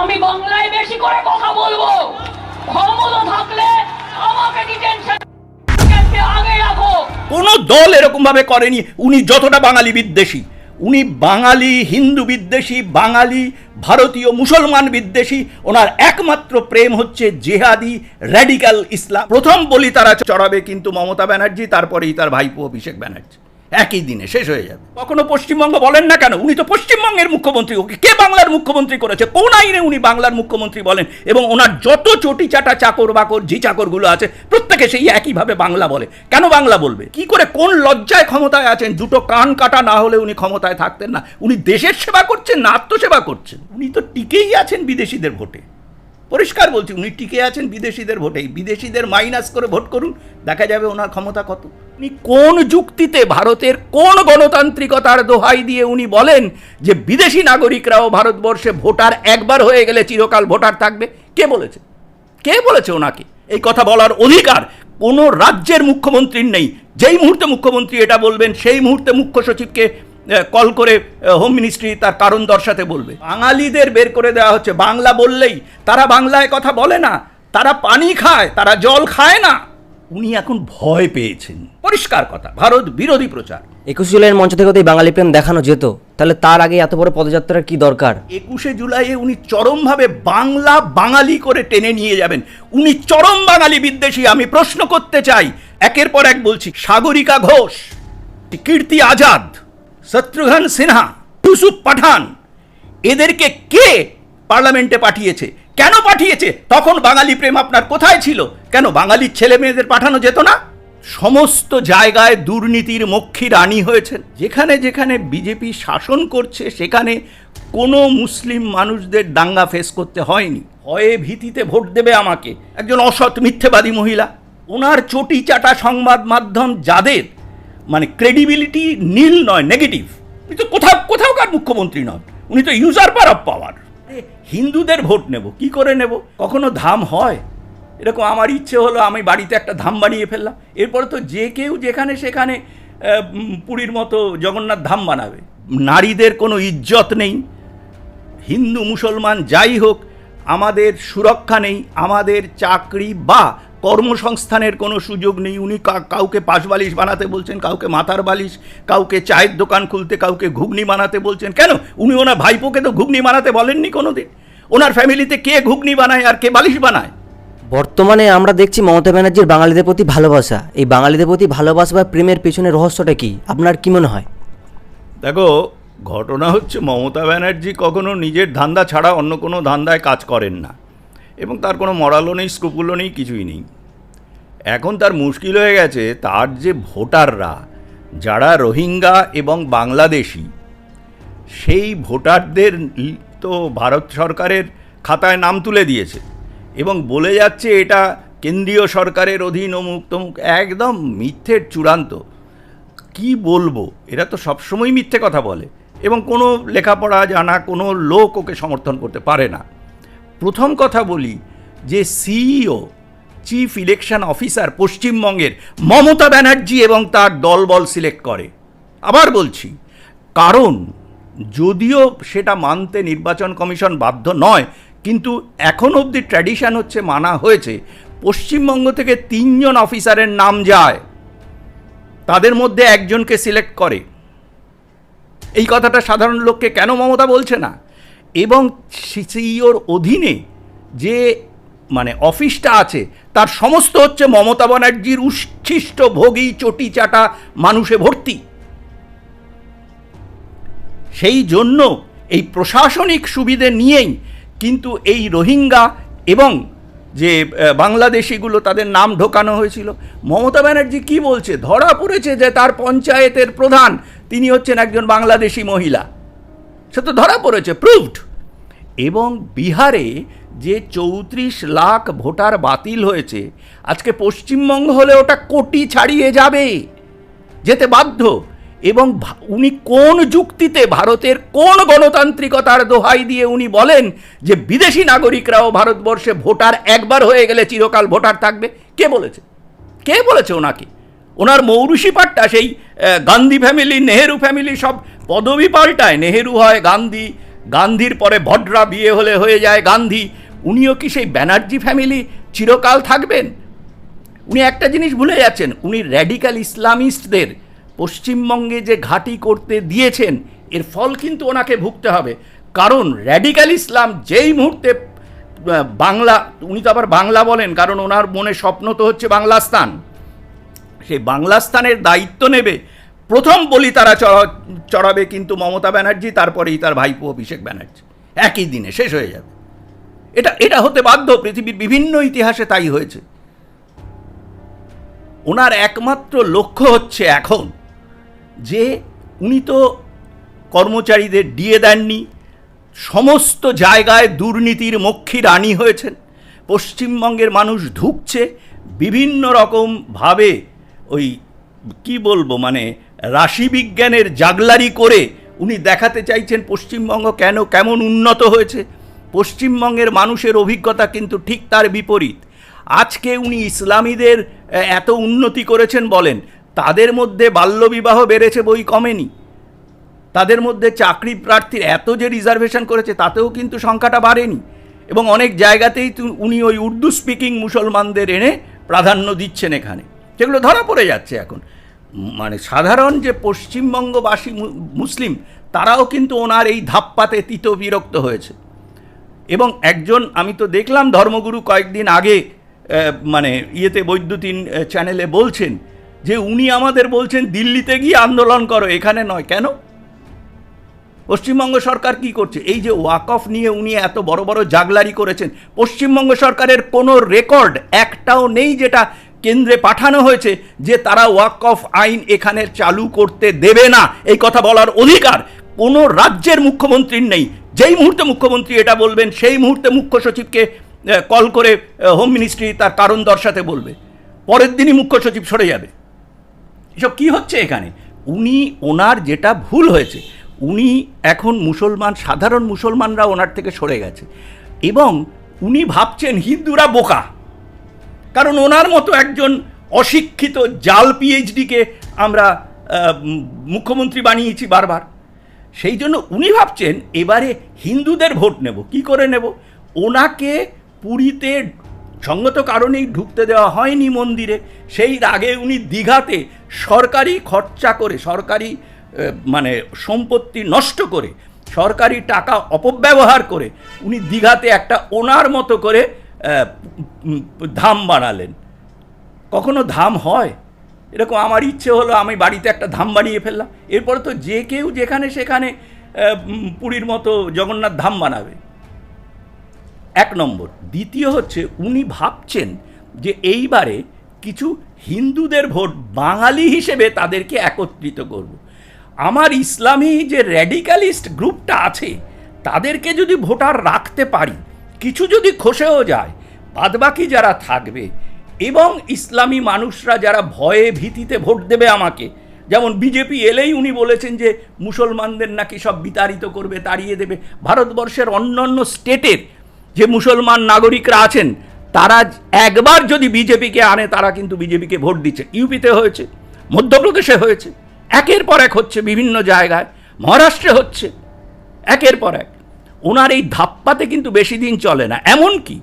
আমি বাংলায় বেশি করে কথা বলব। ক্ষমতা থাকলে আমাকে ডিটেনশন আগে রাখো। কোনো দল এরকম ভাবে করেনি। উনি যতটা বাঙালি বিদ্বেষী, উনি বাঙালি হিন্দু বিদ্বেষী, বাঙালি ভারতীয় মুসলমান বিদ্বেষী, ওনার একমাত্র প্রেম হচ্ছে জেহাদি র্যাডিক্যাল ইসলাম। প্রথম বলি তারা চড়াবে কিন্তু মমতা ব্যানার্জি, তারপরেই তার ভাইপো অভিষেক ব্যানার্জি। একই দিনে শেষ হয়ে যাবে। কখনো পশ্চিমবঙ্গ বলেন না কেন? উনি তো পশ্চিমবঙ্গের মুখ্যমন্ত্রী। ওকে কে বাংলার মুখ্যমন্ত্রী করেছে? কোন আইনে উনি বাংলার মুখ্যমন্ত্রী বলেন? এবং ওনার যত চটি চাটা চাকর বাকর, ঝি চাকরগুলো আছে, প্রত্যেকে সেই একইভাবে বাংলা বলে। কেন বাংলা বলবে? কি করে কোন লজ্জায় ক্ষমতায় আছেন? দুটো কান কাটা না হলে উনি ক্ষমতায় থাকতেন না। উনি দেশের সেবা করছেন না, আত্মসেবা করছেন। উনি তো টিকেই আছেন বিদেশিদের ভোটে। পরিষ্কার বলছি, উনি টিকে আছেন বিদেশিদের ভোটেই। বিদেশিদের মাইনাস করে ভোট করুন। দেখা যাবে ওনার ক্ষমতা কত। উনি কোন যুক্তিতে ভারতের কোন গণতান্ত্রিকতার দোহাই দিয়ে উনি বলেন যে বিদেশি নাগরিকরাও ভারতবর্ষে ভোটার একবার হয়ে গেলে চিরকাল ভোটার থাকবে? কে বলেছে? কে বলেছে ওনাকে? এই কথা বলার অধিকার কোনো রাজ্যের মুখ্যমন্ত্রীর নেই। যেই মুহূর্তে মুখ্যমন্ত্রী এটা বলবেন, সেই মুহূর্তে মুখ্য সচিবকে কল করে হোম মিনিস্ট্রি তার কারণ দর্শাতে বলবে। বাঙালিদের বের করে দেওয়া হচ্ছে। বাংলা বললেই তারা বাংলায় কথা বলে না। তারা পানি খায়, তারা জল খায় না। উনি এখন ভয় পেয়েছেন। পরিষ্কার কথা ভারত বিরোধী প্রচার। একুশ জুলাইয়ের মঞ্চ থেকে যদি বাঙালি প্রেম দেখানো যেত তাহলে তার আগে এত বড় পদযাত্রার কি দরকার? একুশে জুলাইয়ে উনি চরমভাবে বাংলা বাঙালি করে টেনে নিয়ে যাবেন। উনি চরম বাঙালি বিদ্বেষী আমি প্রশ্ন করতে চাই। একের পর এক বলছি সাগরিকা ঘোষ কীর্তি আজাদ শত্রুঘ্ন সিনহা ইউসুফ পাঠান এদেরকে কে পার্লামেন্টে পাঠিয়েছে? কেন পাঠিয়েছে? তখন বাঙালি প্রেম আপনার কোথায় ছিল? কেন বাঙালির ছেলে মেয়েদের পাঠানো যেত না? সমস্ত জায়গায় দুর্নীতির মক্ষী রানী হয়েছেন। যেখানে যেখানে বিজেপি শাসন করছে, সেখানে কোনো মুসলিম মানুষদের দাঙ্গা ফেস করতে হয়নি। ভয়ে ভীতিতে ভোট দেবে আমাকে। একজন অসৎ মিথ্যেবাদী মহিলা। ওনার চটি চাটা সংবাদ মাধ্যম যাদের মানে ক্রেডিবিলিটি নীল নয় নেগেটিভ উনি তো কোথাও কোথাওকার মুখ্যমন্ত্রী নন। উনি তো ইউজার পার অফ পাওয়ার হিন্দুদের ভোট নেব, কি করে নেব? কখনো ধাম হয়? এরকম আমার ইচ্ছে হলো আমি বাড়িতে একটা ধাম বানিয়ে ফেললাম। এরপরে তো যে কেউ যেখানে সেখানে পুরীর মতো জগন্নাথ ধাম বানাবে। নারীদের কোনো ইজ্জত নেই। হিন্দু, মুসলমান, যাই হোক, আমাদের সুরক্ষা নেই, আমাদের চাকরি বা কর্মসংস্থানের কোনো সুযোগ নেই। উনি কাউকে পাশ বালিশ বানাতে বলছেন, কাউকে মাথার বালিশ, কাউকে চায়ের দোকান খুলতে, কাউকে ঘুগনি বানাতে বলছেন। কেন? উনি ওনার ভাইপোকে তো ঘুগনি বানাতে বলেননি কোনোদিন। ওনার ফ্যামিলিতে কে ঘুগনি বানায় আর কে বালিশ বানায়? বর্তমানে আমরা দেখছি মমতা ব্যানার্জির বাঙালিদের প্রতি ভালোবাসা। এই বাঙালিদের প্রতি ভালোবাসা বা প্রেমের পেছনে রহস্যটা কি? আপনার কি মনে হয়? দেখো ঘটনা হচ্ছে মমতা ব্যানার্জি কখনো নিজের ধান্দা ছাড়া অন্য কোনো ধান্দায় কাজ করেন না। এবং তার কোনো মরালও নেই স্ক্রুপুলও নেই কিছুই নেই। এখন তার মুশকিল হয়ে গেছে তার যে ভোটাররা যারা রোহিঙ্গা এবং বাংলাদেশি সেই ভোটারদের তো ভারত সরকারের খাতায় নাম তুলে দিয়েছে এবং বলে যাচ্ছে এটা কেন্দ্রীয় সরকারের অধীন অমুক তমুক, একদম মিথ্যের চূড়ান্ত। কি বলব? এরা তো সবসময় মিথ্যে কথা বলে এবং কোনো লেখাপড়া জানা, কোনো লোক ওকে সমর্থন করতে পারে না। প্রথম কথা বলি যে সিইও চিফ ইলেকশন অফিসার পশ্চিমবঙ্গের মমতা ব্যানার্জি এবং তার দলবল সিলেক্ট করে। আবার বলছি, কারণ যদিও সেটা মানতে নির্বাচন কমিশন বাধ্য নয়, কিন্তু এখন অবধি ট্র্যাডিশন হচ্ছে মানা হয়েছে। পশ্চিমবঙ্গ থেকে তিনজন অফিসারের নাম যায়। তাদের মধ্যে একজনকে সিলেক্ট করে। এই কথাটা সাধারণ লোককে কেন মমতা বলছে না? এবং সিইওর অধীনে যে মানে অফিসটা আছে, তার সমস্ত হচ্ছে মমতা ব্যানার্জির উচ্ছিষ্ট ভোগী, চটি চাটা মানুষে ভর্তি। সেই জন্য এই প্রশাসনিক সুবিধে নিয়েই কিন্তু এই রোহিঙ্গা এবং যে বাংলাদেশিগুলো তাদের নাম ঢোকানো হয়েছিল। মমতা ব্যানার্জি কি বলছে? ধরা পড়েছে যে তার পঞ্চায়েতের প্রধান তিনি হচ্ছেন একজন বাংলাদেশি মহিলা। সে তো ধরা পড়েছে প্রুভড এবং বিহারে যে চৌত্রিশ লাখ ভোটার বাতিল হয়েছে, আজকে পশ্চিমবঙ্গ হলে ওটা কোটি ছাড়িয়ে যাবে। যেতে বাধ্য। এবং উনি কোন যুক্তিতে ভারতের কোন গণতান্ত্রিকতার দোহাই দিয়ে উনি বলেন যে বিদেশি নাগরিকরাও ভারতবর্ষে ভোটার একবার হয়ে গেলে চিরকাল ভোটার থাকবে? কে বলেছে? কে বলেছে ওনাকে? ওনার মৌরুষি পাট্টা সেই গান্ধী ফ্যামিলি নেহেরু ফ্যামিলি সব পদবি পাল্টায়। নেহেরু হয় গান্ধী, গান্ধীর পরে ভড্রা বিয়ে হলে হয়ে যায় গান্ধী। উনিও কি সেই ব্যানার্জি ফ্যামিলি চিরকাল থাকবেন? উনি একটা জিনিস ভুলে যাচ্ছেন, উনি র্যাডিক্যাল ইসলামিস্টদের পশ্চিমবঙ্গে যে ঘাঁটি করতে দিয়েছেন, এর ফল কিন্তু ওনাকে ভুগতে হবে। কারণ র্যাডিক্যাল ইসলাম যেই মুহূর্তে বাংলা, উনি তো আবার বাংলা বলেন, কারণ ওনার মনে স্বপ্ন তো হচ্ছে বাংলাস্তান সেই বাংলাস্তানের দায়িত্ব নেবে। প্রথম বলি তারা চড়া- চড়াবে কিন্তু মমতা ব্যানার্জি, তারপরেই তার ভাইপো অভিষেক ব্যানার্জি। একই দিনে শেষ হয়ে যাবে। এটা এটা হতে বাধ্য, পৃথিবীর বিভিন্ন ইতিহাসে তাই হয়েছে। ওনার একমাত্র লক্ষ্য হচ্ছে এখন। যে উনি তো কর্মচারীদের দিয়ে দেননি, সমস্ত জায়গায় দুর্নীতির মক্ষী রানী হয়েছেন, পশ্চিমবঙ্গের মানুষ ধুকছে বিভিন্ন রকমভাবে ওই কি বলব মানে রাশিবিজ্ঞানের জাগলারি করে উনি দেখাতে চাইছেন পশ্চিমবঙ্গ কেন, কেমন উন্নত হয়েছে। পশ্চিমবঙ্গের মানুষের অভিজ্ঞতা কিন্তু ঠিক তার বিপরীত। আজকে উনি ইসলামীদের এত উন্নতি করেছেন বলেন তাদের মধ্যে বাল্যবিবাহ বেড়েছে বই কমেনি। তাদের মধ্যে চাকরি প্রার্থীর এত যে রিজার্ভেশন করেছে, তাতেও কিন্তু সংখ্যাটা বাড়েনি। এবং অনেক জায়গাতেই উনি ওই উর্দু স্পিকিং মুসলমানদের এনে প্রাধান্য দিচ্ছেন এখানে। সেগুলো ধরা পড়ে যাচ্ছে এখন। মানে সাধারণ যে পশ্চিমবঙ্গবাসী মুসলিম, তারাও কিন্তু ওনার এই ধাপ্পাতে তিত বিরক্ত হয়েছে। এবং একজন, আমি তো দেখলাম ধর্মগুরু কয়েকদিন আগে মানে ইয়েতে বৈদ্যুতিন চ্যানেলে বলছেন যে উনি আমাদের বলছেন, দিল্লিতে গিয়ে আন্দোলন করো, এখানে নয়। কেন? পশ্চিমবঙ্গ সরকার কি করছে? এই যে ওয়াকফ নিয়ে উনি এত বড় বড় জাগলারি করেছেন, পশ্চিমবঙ্গ সরকারের কোনো রেকর্ড একটাও নেই যেটা কেন্দ্রে পাঠানো হয়েছে যে তারা ওয়াকফ আইন এখানে চালু করতে দেবে না। এই কথা বলার অধিকার কোনো রাজ্যের মুখ্যমন্ত্রীর নেই। যেই মুহূর্তে মুখ্যমন্ত্রী এটা বলবেন, সেই মুহূর্তে মুখ্য সচিবকে কল করে হোম মিনিস্ট্রি তার কারণ দর্শাতে বলবে। পরের দিনই মুখ্য সচিব সরে যাবে। এসব কি হচ্ছে এখানে? উনি ওনার যেটা ভুল হয়েছে, উনি এখন মুসলমান, সাধারণ মুসলমানরা ওনার থেকে সরে গেছে। এবং উনি ভাবছেন হিন্দুরা বোকা। কারণ ওনার মতো একজন অশিক্ষিত জাল পিএইচডিকে আমরা মুখ্যমন্ত্রী বানিয়েছি বারবার। সেই জন্য উনি ভাবছেন এবারে হিন্দুদের ভোট নেব। কি করে নেব? ওনাকে পুরীতে সঙ্গত কারণেই ঢুকতে দেওয়া হয়নি মন্দিরে। সেই আগে উনি দীঘাতে সরকারি খরচা করে, সরকারি মানে সম্পত্তি নষ্ট করে, সরকারি টাকা অপব্যবহার করে উনি দীঘাতে একটা ওনার মতো করে ধাম বানালেন। কখনো ধাম হয়? এরকম আমার ইচ্ছে হলো আমি বাড়িতে একটা ধাম বানিয়ে ফেললাম। এরপরে তো যে কেউ যেখানে সেখানে পুরীর মতো জগন্নাথ ধাম বানাবে। এক নম্বর। দ্বিতীয় হচ্ছে, উনি ভাবছেন যে এইবারে কিছু হিন্দুদের ভোট, বাঙালি হিসেবে তাদেরকে একত্রিত করব। আমার ইসলামী যে র্যাডিক্যালিস্ট গ্রুপটা আছে, তাদেরকে যদি ভোটার রাখতে পারি, কিছু যদি খসেও যায়, বাদবাকি যারা থাকবে এবং ইসলামী মানুষরা যারা ভয়ে ভীতিতে ভোট দেবে আমাকে, যেমন বিজেপি এলেই উনি বলেছেন যে মুসলমানদের নাকি সব বিতাড়িত করবে, তাড়িয়ে দেবে। ভারতবর্ষের অন্যান্য স্টেটের যে মুসলমান নাগরিকরা আছেন তারা একবার যদি বিজেপিকে আনে, তারা কিন্তু বিজেপিকে ভোট দিচ্ছে। ইউপিতে হয়েছে, মধ্যপ্রদেশে হয়েছে। একের পর এক হচ্ছে বিভিন্ন জায়গায়, মহারাষ্ট্রে হচ্ছে, একের পর এক। ওনার এই ধাপ্পাতে কিন্তু বেশি দিন চলে না। এমন কি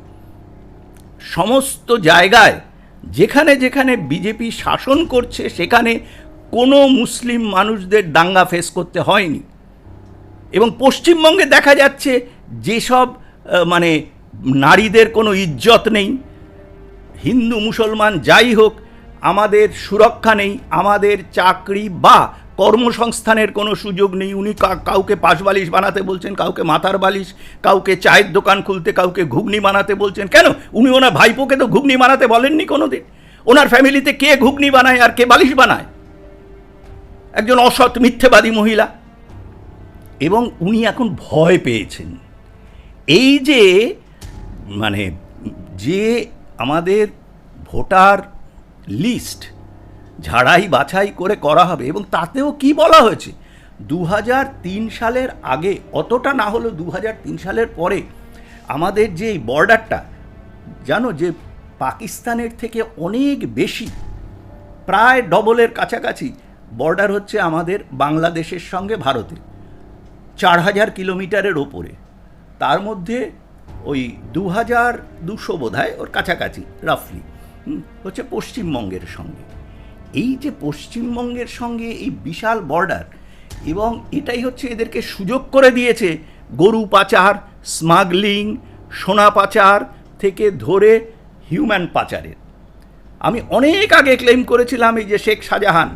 সমস্ত জায়গায়, যেখানে যেখানে বিজেপি শাসন করছে, সেখানে কোনো মুসলিম মানুষদের দাঙ্গা ফেস করতে হয়নি। এবং পশ্চিমবঙ্গে দেখা যাচ্ছে, যেসব মানে নারীদের কোনো ইজ্জত নেই। হিন্দু, মুসলমান, যাই হোক, আমাদের সুরক্ষা নেই, আমাদের চাকরি বা কর্মসংস্থানের কোনো সুযোগ নেই। উনি কাউকে পাশ বালিশ বানাতে বলছেন, কাউকে মাথার বালিশ, কাউকে চায়ের দোকান খুলতে, কাউকে ঘুগনি বানাতে বলছেন। কেন? উনি ওনার ভাইপোকে তো ঘুগনি বানাতে বলেননি কোনো দিন ওনার ফ্যামিলিতে কে ঘুগনি বানায় আর কে বালিশ বানায়? একজন অসৎ, মিথ্যেবাদী মহিলা। এবং উনি এখন ভয় পেয়েছেন। এই যে মানে যে আমাদের ভোটার লিস্ট ঝাড়াই বাছাই করে করা হবে এবং তাতেও কি বলা হয়েছে? দু সালের আগে, অতটা না হলেও দু সালের পরে আমাদের যে বর্ডারটা, জানো যে পাকিস্তানের থেকে অনেক বেশি, প্রায় ডবলের কাছাকাছি বর্ডার হচ্ছে আমাদের বাংলাদেশের সঙ্গে ভারতের। চার হাজার কিলোমিটারের ওপরে। তার মধ্যে ওই দু হাজার দুশো বোধহয় ওর কাছাকাছি রাফলি হচ্ছে পশ্চিমবঙ্গের সঙ্গে। এই যে পশ্চিমবঙ্গের সঙ্গে এই বিশাল বর্ডার এবং এটাই হচ্ছে এদেরকে সুযোগ করে দিয়েছে গরু পাচার স্মাগলিং সোনা পাচার থেকে ধরে হিউম্যান পাচারের। আমি অনেক আগে ক্লেম করেছিলাম এই যে শেখ শাহজাহান।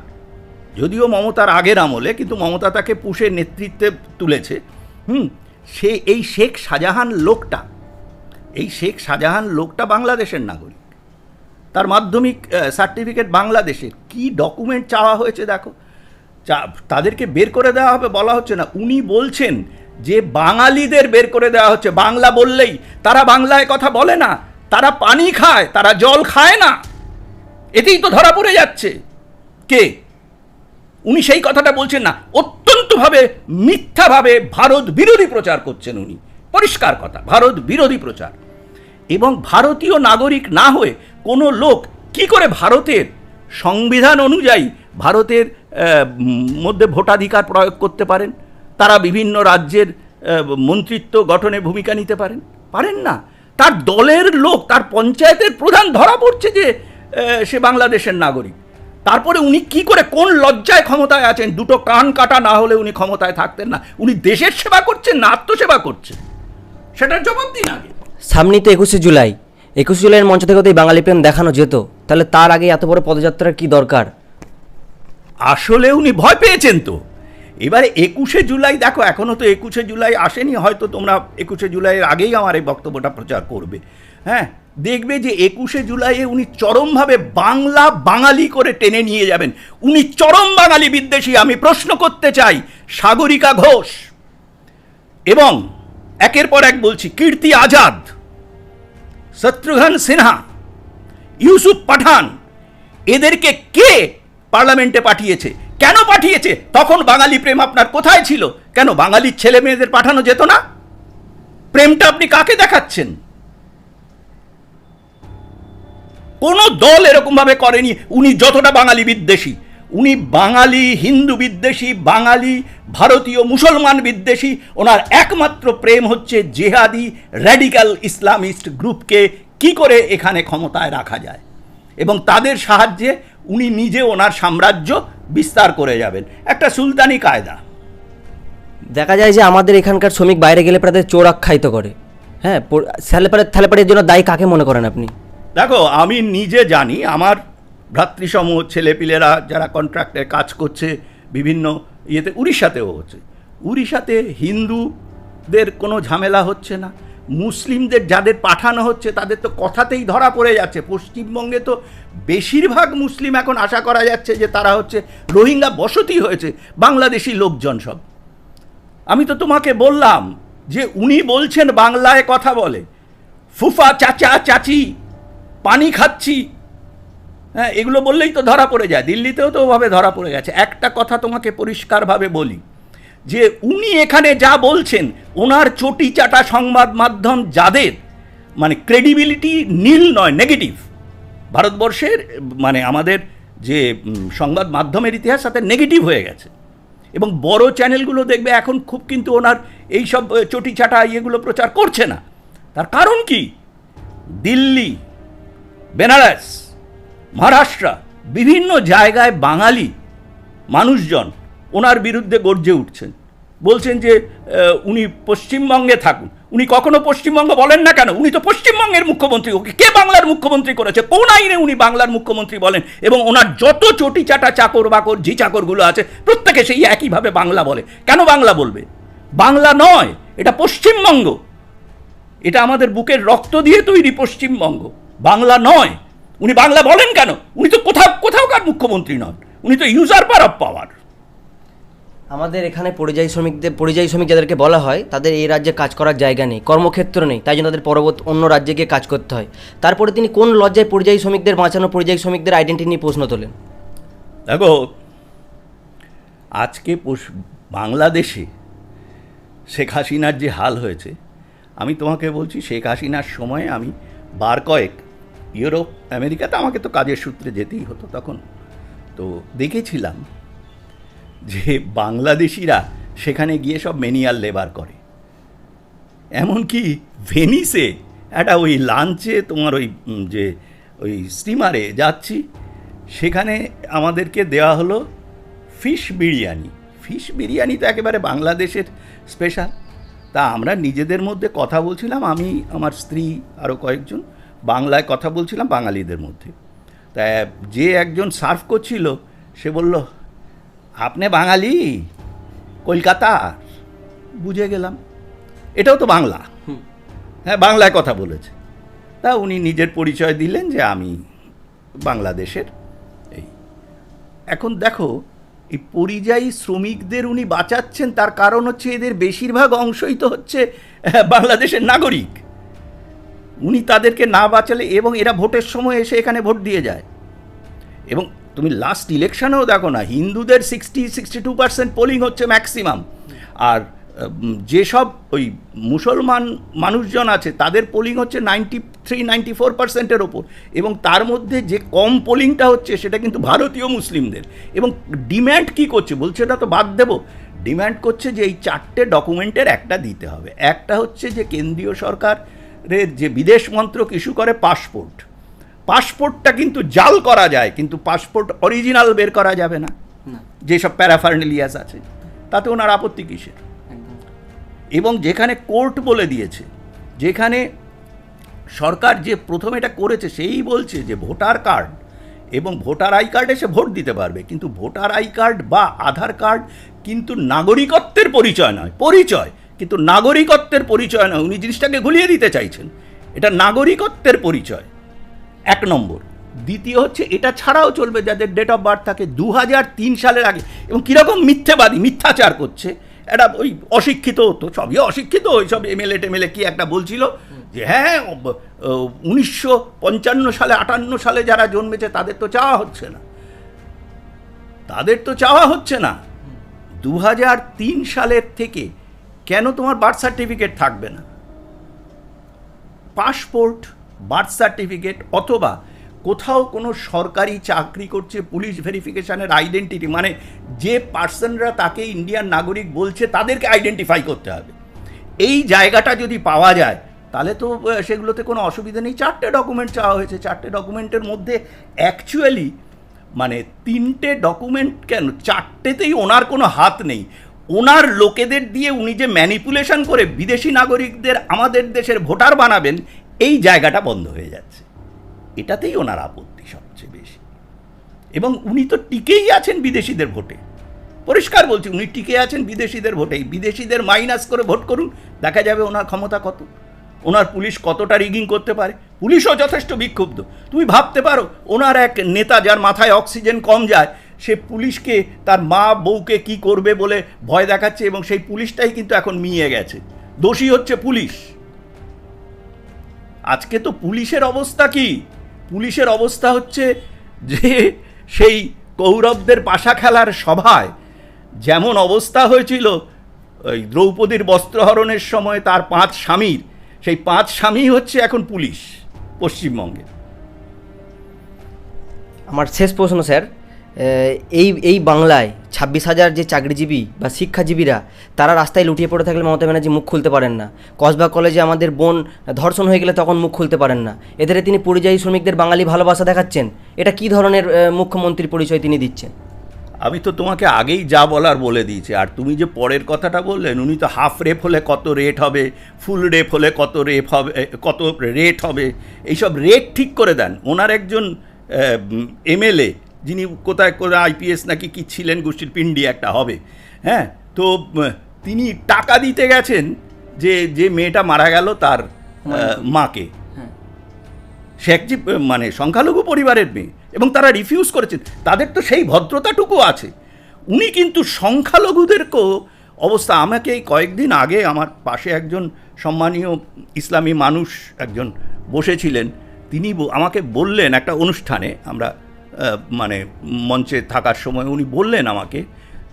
যদিও মমতার আগের আমলে, কিন্তু মমতা তাকে পুষে নেতৃত্বে তুলেছে, হুম সে, এই শেখ শাহজাহান লোকটা, এই শেখ শাহজাহান লোকটা বাংলাদেশের নাগরিক। তার মাধ্যমিক সার্টিফিকেট বাংলাদেশের। কি ডকুমেন্ট চাওয়া হয়েছে দেখো? তাদেরকে বের করে দেওয়া হবে, বলা হচ্ছে না। উনি বলছেন যে বাঙালিদের বের করে দেওয়া হচ্ছে। বাংলা বললেই তারা বাংলায় কথা বলে না, তারা পানি খায়, তারা জল খায় না। এতেই তো ধরা পড়ে যাচ্ছে। কে? উনি সেই কথাটা বলছেন না, অত্যন্তভাবে মিথ্যাভাবে ভারত বিরোধী প্রচার করছেন উনি। পরিষ্কার কথা, ভারত বিরোধী প্রচার। এবং ভারতীয় নাগরিক না হয়ে কোনো লোক কি করে ভারতের সংবিধান অনুযায়ী ভারতের মধ্যে ভোটাধিকার প্রয়োগ করতে পারেন? তারা বিভিন্ন রাজ্যের মন্ত্রিত্ব গঠনে ভূমিকা নিতে পারেন? পারেন না। তার দলের লোক, তার পঞ্চায়েতের প্রধান ধরা পড়ছে যে সে বাংলাদেশের নাগরিক। তারপরে উনি কি করে কোন লজ্জায় ক্ষমতায় আছেন? দুটো কান কাটা না হলে উনি ক্ষমতায় থাকতেন না। উনি দেশের সেবা করছেন না আত্মসেবা করছেন? সেটার জবাব দিন আগে। সামনেই তো একুশে জুলাই। একুশে জুলাইয়ের মঞ্চ থেকে তো এই বাঙালি প্রেম দেখানো যেত তাহলে তার আগে এত বড় পদযাত্রার কি দরকার? আসলে উনি ভয় পেয়েছেন তো। এবারে একুশে জুলাই দেখো এখনও তো একুশে জুলাই আসেনি হয়তো তোমরা একুশে জুলাইয়ের আগেই আমার এই বক্তব্যটা প্রচার করবে। হ্যাঁ? দেখবে যে একুশে জুলাইয়ে উনি চরমভাবে বাংলা বাঙালি করে টেনে নিয়ে যাবেন। উনি চরম বাঙালি বিদ্বেষী, আমি প্রশ্ন করতে চাই, সাগরিকা ঘোষ। এবং একের পর এক বলছি, কীর্তি আজাদ, শত্রুঘ্ন সিনহা, ইউসুফ পাঠান, এদেরকে কে পার্লামেন্টে পাঠিয়েছে? কেন পাঠিয়েছে? তখন বাঙালি প্রেম আপনার কোথায় ছিল? কেন বাঙালির ছেলে মেয়েদের পাঠানো যেত না? প্রেমটা আপনি কাকে দেখাচ্ছেন? কোনো দল এরকমভাবে করেনি। উনি যতটা বাঙালি বিদ্বেষী, উনি বাঙালি হিন্দু বিদ্বেষী, বাঙালি ভারতীয় মুসলমান বিদ্বেষী, ওনার একমাত্র প্রেম হচ্ছে জেহাদি র্যাডিক্যাল ইসলামিস্ট গ্রুপকে কি করে এখানে ক্ষমতায় রাখা যায়। এবং তাদের সাহায্যে উনি নিজে ওনার সাম্রাজ্য বিস্তার করে যাবেন। একটা সুলতানি কায়দা। দেখা যায় যে আমাদের এখানকার শ্রমিক বাইরে গেলে প্রায় চোর আখ্যায়িত করে। হ্যাঁ স্যালেপাড়ের থালেপাড়ের জন্য দায়ী কাকে মনে করেন আপনি? দেখো, আমি নিজে জানি, আমার ভ্রাতৃসম ছেলেপিলেরা যারা কন্ট্রাক্টে কাজ করছে বিভিন্ন ইয়েতে, উড়িষ্যাতেও হচ্ছে। উড়িষ্যাতে হিন্দুদের কোনো ঝামেলা হচ্ছে না, মুসলিমদের যাদের পাঠানো হচ্ছে তাদের তো কথাতেই ধরা পড়ে যাচ্ছে। পশ্চিমবঙ্গে তো বেশিরভাগ মুসলিম এখন আশা করা যাচ্ছে যে তারা হচ্ছে রোহিঙ্গা বসতি হয়েছে, বাংলাদেশি লোকজন সব। আমি তো তোমাকে বললাম যে উনি বলছেন বাংলায় কথা বলে। ফুফা, চাচা, চাচি পানি খাচ্ছি। হ্যাঁ এগুলো বললেই তো ধরা পড়ে যায়। দিল্লিতেও তো ওভাবে ধরা পড়ে গেছে। একটা কথা তোমাকে পরিষ্কারভাবে বলি, যে উনি এখানে যা বলছেন, ওনার চটি চাটা সংবাদ মাধ্যম যাদের মানে ক্রেডিবিলিটি নীল নয় নেগেটিভ ভারতবর্ষের মানে আমাদের যে সংবাদ মাধ্যমের ইতিহাস তাতে নেগেটিভ হয়ে গেছে। এবং বড় চ্যানেলগুলো দেখবে এখন খুব কিন্তু ওনার এই সব চটি চাটা ইয়েগুলো প্রচার করছে না। তার কারণ কি? দিল্লি বেনারস, মহারাষ্ট্র, বিভিন্ন জায়গায় বাঙালি মানুষজন ওনার বিরুদ্ধে গর্জে উঠছেন। বলছেন যে উনি পশ্চিমবঙ্গে থাকুন। উনি কখনো পশ্চিমবঙ্গ বলেন না কেন? উনি তো পশ্চিমবঙ্গের মুখ্যমন্ত্রী। ওকে কে বাংলার মুখ্যমন্ত্রী করেছে? কোন আইনে উনি বাংলার মুখ্যমন্ত্রী বলেন? এবং ওনার যত চটি চাটা চাকর বাকর ঝি চাকরগুলো আছে, প্রত্যেকে সেই একইভাবে বাংলা বলে। কেন বাংলা বলবে? বাংলা নয়, এটা পশ্চিমবঙ্গ। এটা আমাদের বুকের রক্ত দিয়ে তৈরি পশ্চিমবঙ্গ। বাংলা নয়। উনি বাংলা বলেন কেন? উনি তো কোথাও কোথাওকার মুখ্যমন্ত্রী নন। উনি তো ইউজার পার অফ পাওয়ার আমাদের এখানে পরিযায়ী শ্রমিকদের পরিযায়ী শ্রমিক যাদেরকে বলা হয় তাদের এই রাজ্যে কাজ করার জায়গা নেই কর্মক্ষেত্র নেই তাই জন্য তাদের পরবর্তী অন্য রাজ্যে গিয়ে কাজ করতে হয়। তারপরে তিনি কোন লজ্জায় পরিযায়ী শ্রমিকদের বাঁচানো পরিযায়ী শ্রমিকদের আইডেন্টি নিয়ে প্রশ্ন তোলেন? দেখো আজকে বাংলাদেশে শেখ হাসিনার যে হাল হয়েছে আমি তোমাকে বলছি শেখ হাসিনার সময় আমি বার কয়েক ইউরোপ, আমেরিকাতে আমাকে তো কাজের সূত্রে যেতেই হতো তখন। তো দেখেছিলাম যে বাংলাদেশিরা সেখানে গিয়ে সব মেনিয়াল লেবার করে। এমনকি ভেনিসে একটা ওই লাঞ্চে তোমার ওই যে ওই স্টিমারে যাচ্ছি, সেখানে আমাদেরকে দেওয়া হলো ফিশ বিরিয়ানি। ফিশ বিরিয়ানি তো একেবারে বাংলাদেশের স্পেশাল তা আমরা নিজেদের মধ্যে কথা বলছিলাম, আমি, আমার স্ত্রী আরও কয়েকজন। বাংলায় কথা বলছিলাম বাঙালিদের মধ্যে। তা যে একজন সার্ভ করছিল সে বলল আপনি বাঙালি? কলকাতা? বুঝে গেলাম। এটাও তো বাংলা। হ্যাঁ বাংলায় কথা বলেছে। তা উনি নিজের পরিচয় দিলেন যে আমি বাংলাদেশের এই। এখন দেখো এই পরিযায়ী শ্রমিকদের উনি বাঁচাচ্ছেন তার কারণ হচ্ছে এদের বেশিরভাগ অংশই তো হচ্ছে বাংলাদেশের নাগরিক। উনি তাদেরকে না বাঁচালে এবং এরা ভোটের সময় এসে এখানে ভোট দিয়ে যায়। এবং তুমি লাস্ট ইলেকশনেও দেখো না, হিন্দুদের sixty sixty two percent polling হচ্ছে ম্যাক্সিমাম আর যেসব ওই মুসলমান মানুষজন আছে, তাদের পোলিং হচ্ছে নাইনটি থ্রি নাইনটি ফোর পার্সেন্টের ওপর। এবং তার মধ্যে যে কম পোলিংটা হচ্ছে, সেটা কিন্তু ভারতীয় মুসলিমদের। এবং ডিম্যান্ড কি করছে? বলছে, এটা তো বাদ দেবো। ডিম্যান্ড করছে যে এই চারটে ডকুমেন্টের একটা দিতে হবে। একটা হচ্ছে যে কেন্দ্রীয় সরকারের যে বিদেশ মন্ত্রক ইস্যু করে পাসপোর্ট। পাসপোর্টটা কিন্তু জাল করা যায় কিন্তু পাসপোর্ট অরিজিনাল বের করা যাবে না। যেসব প্যারাফার্নেলিয়াস আছে তাতে ওনার আপত্তি কিসের? এবং যেখানে কোর্ট বলে দিয়েছে যেখানে সরকার যে প্রথম এটা করেছে সেই বলছে যে ভোটার কার্ড এবং ভোটার আই কার্ডে সে ভোট দিতে পারবে কিন্তু ভোটার আই কার্ড বা আধার কার্ড কিন্তু নাগরিকত্বের পরিচয় নয় পরিচয়। কিন্তু নাগরিকত্বের পরিচয় নয়, উনি জিনিসটাকে গুলিয়ে দিতে চাইছেন। এটা নাগরিকত্বের পরিচয়। এক নম্বর। দ্বিতীয় হচ্ছে, এটা ছাড়াও চলবে যাদের ডেট অফ বার্থ থাকে দু তিন সালের আগে। এবং কীরকম মিথ্যেবাদী, মিথ্যাচার করছে। এটা ওই অশিক্ষিত তো সবই অশিক্ষিত, ওই সব এমএলএ টেমএলএ কি একটা বলছিল যে হ্যাঁ উনিশশো পঞ্চান্ন সালে, আটান্ন সালে যারা জন্মেছে, তাদের তো চাওয়া হচ্ছে না। তাদের তো চাওয়া হচ্ছে না। দু হাজার তিন সালের থেকে কেন তোমার বার্থ সার্টিফিকেট থাকবে না? পাসপোর্ট, বার্থ সার্টিফিকেট অথবা কোথাও কোনো সরকারি চাকরি করছে পুলিশ ভেরিফিকেশানের আইডেন্টিটি মানে যে পার্সনরা তাকে ইন্ডিয়ান নাগরিক বলছে তাদেরকে আইডেন্টিফাই করতে হবে। এই জায়গাটা যদি পাওয়া যায়, তাহলে তো সেগুলোতে কোনো অসুবিধা নেই। চারটে ডকুমেন্ট চাওয়া হয়েছে। চারটে ডকুমেন্টের মধ্যে অ্যাকচুয়ালি মানে তিনটে ডকুমেন্ট কেন? চারটেতেই ওনার কোনো হাত নেই। ওনার লোকেদের দিয়ে উনি যে ম্যানিপুলেশন করে বিদেশি নাগরিকদের আমাদের দেশের ভোটার বানাবেন, এই জায়গাটা বন্ধ হয়ে যাচ্ছে। এটাতেই ওনার আপত্তি সবচেয়ে বেশি। এবং উনি তো টিকেই আছেন বিদেশিদের ভোটে। পরিষ্কার বলছি, উনি টিকে আছেন বিদেশিদের ভোটে। বিদেশিদের মাইনাস করে ভোট করুন, দেখা যাবে ওনার ক্ষমতা কত। ওনার পুলিশ কতটা রিগিং করতে পারে। পুলিশও যথেষ্ট বিক্ষুব্ধ। তুমি ভাবতে পারো, ওনার এক নেতা যার মাথায় অক্সিজেন কম যায় সে পুলিশকে, তার মা বউকে কি করবে বলে ভয় দেখাচ্ছে এবং সেই পুলিশটাই কিন্তু এখন মিয়ে গেছে। দোষী হচ্ছে পুলিশ। আজকে তো পুলিশের অবস্থা কি? পুলিশের অবস্থা হচ্ছে যে সেই কৌরবদের পাশা খেলার সভায় যেমন অবস্থা হয়েছিল, ওই দ্রৌপদীর বস্ত্রহরণের সময় তার পাঁচ স্বামীর, সেই পাঁচ স্বামী হচ্ছে এখন পুলিশ পশ্চিমবঙ্গে। আমার শেষ প্রশ্ন, স্যার। এই এই বাংলায় ছাব্বিশ হাজার যে চাকরিজীবী বা শিক্ষাজীবীরা, তারা রাস্তায় লুটিয়ে পড়ে থাকলে মমতা ব্যানার্জি মুখ খুলতে পারেন না। কসবা কলেজে আমাদের বোন ধর্ষণ হয়ে গেলে তখন মুখ খুলতে পারেন না। এদের তিনি পরিযায়ী শ্রমিকদের বাঙালি ভালোবাসা দেখাচ্ছেন। এটা কি ধরনের মুখ্যমন্ত্রীর পরিচয় তিনি দিচ্ছেন? আমি তো তোমাকে আগেই যা বলার বলে দিয়েছি। আর তুমি যে পরের কথাটা বললেন, উনি তো হাফ রেপ হলে কত রেট হবে ফুল রেপ হলে কত রেপ হবে কত রেট হবে, এইসব রেট ঠিক করে দেন। ওনার একজন এমএলএ যিনি কোথায় কোথায় আইপিএস নাকি কি ছিলেন গোষ্ঠীর পিন্ডি একটা হবে হ্যাঁ? তো তিনি টাকা দিতে গেছেন যে যে মেয়েটা মারা গেল তার মাকে। সে একটি মানে সংখ্যালঘু পরিবারের মেয়ে এবং তারা রিফিউজ করেছেন। তাদের তো সেই ভদ্রতাটুকু আছে। উনি কিন্তু সংখ্যালঘুদেরকেও অবস্থা আমাকে এই কয়েকদিন আগে আমার পাশে একজন সম্মানীয় ইসলামী মানুষ একজন বসেছিলেন। তিনি আমাকে বললেন একটা অনুষ্ঠানে আমরা মানে মঞ্চে থাকার সময় উনি বললেন আমাকে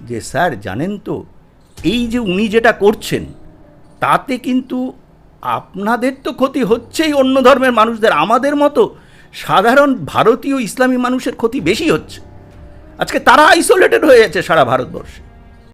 যে, স্যার, জানেন তো, এই যে উনি যেটা করছেন, তাতে কিন্তু আপনাদের তো ক্ষতি হচ্ছেই অন্য ধর্মের মানুষদের। আমাদের মতো সাধারণ ভারতীয় ইসলামী মানুষের ক্ষতি বেশি হচ্ছে। আজকে তারা আইসোলেটেড হয়ে যাচ্ছে সারা ভারতবর্ষে।